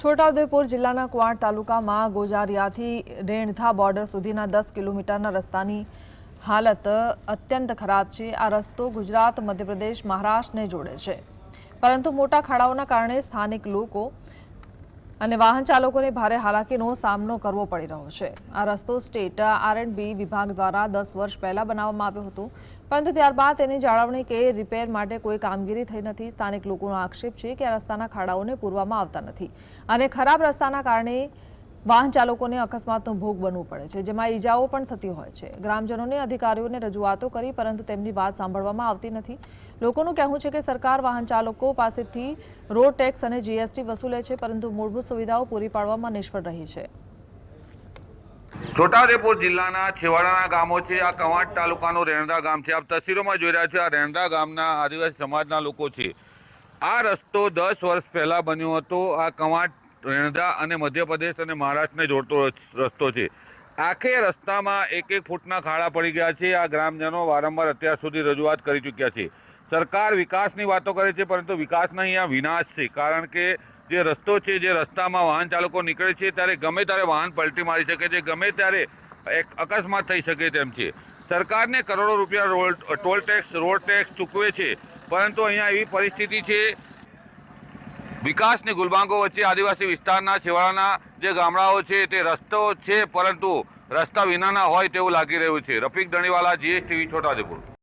છોટાઉદેપુર જિલ્લાના કવાંટ તાલુકામાં ગોજારિયાથી રેણથા બોર્ડર સુધીના દસ કિલોમીટરના રસ્તાની હાલત અત્યંત ખરાબ છે. આ રસ્તો ગુજરાત, મધ્યપ્રદેશ, મહારાષ્ટ્રને જોડે છે. પરંતુ મોટા ખાડાઓના કારણે સ્થાનિક લોકો અને વાહન ચાલકોને ભારે હાલાકીનો સામનો કરવો પડી રહ્યો છે. આ રસ્તો સ્ટેટ આર એન્ડ બી વિભાગ દ્વારા દસ વર્ષ પહેલા બનાવવામાં આવ્યો હતો. પરંતુ ત્યારબાદ તેની જાળવણી કે રિપેર માટે કોઈ કામગીરી થઈ નથી. સ્થાનિક લોકોનો આક્ષેપ છે કે આ રસ્તાના ખાડાઓને પૂરવામાં આવતા નથી. અને ખરાબ રસ્તાના કારણે વાહન ચાલકોને અકસ્માતનો ભોગ બનવું પડે છે, જેમાં ઈજાઓ પણ થતી હોય છે. ગ્રામજનોને અધિકારીઓને રજૂઆતો કરી, પરંતુ તેમની વાત સાંભળવામાં આવતી નથી. લોકોનું કહેવું છે કે સરકાર વાહન ચાલકો પાસેથી રોડ ટેક્સ અને જીએસટી વસૂલે છે, પરંતુ મૂળભૂત સુવિધાઓ પૂરી પાડવામાં નિષ્ફળ રહી છે. છોટાઉદેપુર જિલ્લાના છેવાડાના ગામો છે, આ કવાંટ તાલુકાનું રેણદા ગામ છે. આપ તસવીરોમાં જોઈ રહ્યા છે, આ રેણદા ગામના આદિવાસી સમાજના લોકો છે. આ રસ્તો દસ વર્ષ પહેલા બન્યો હતો, આ કવાંટ રેણદા અને મધ્યપ્રદેશ અને મહારાષ્ટ્રને જોડતો રસ- રસ્તો છે. આખે રસ્તામાં એક એક ફૂટના ખાડા પડી ગયા છે. આ ગ્રામજનો વારંવાર અત્યાર સુધી રજૂઆત કરી ચૂક્યા છે. સરકાર વિકાસની વાતો કરે છે, પરંતુ વિકાસના અહીંયા વિનાશ છે. કારણ કે જે રસ્તો છે, જે રસ્તામાં વાહન ચાલકો નીકળે છે, ત્યારે ગમે ત્યારે વાહન પલટી મારી શકે છે, ગમે ત્યારે એક અકસ્માત થઈ શકે તેમ છે. સરકારને કરોડો રૂપિયા road toll tax, road tax ચૂકવે છે. પરંતુ અહીંયા એવી પરિસ્થિતિ છે વિકાસની ગુલબાંગો વચ્ચે આદિવાસી વિસ્તારના છેવાડાના જે ગામડાઓ છે તે રસ્તો છે, પરંતુ રસ્તા વિનાના હોય તેવું લાગી રહ્યું છે. રફીક દણીવાલા જીએસટીવી છોટાઉદેપુર.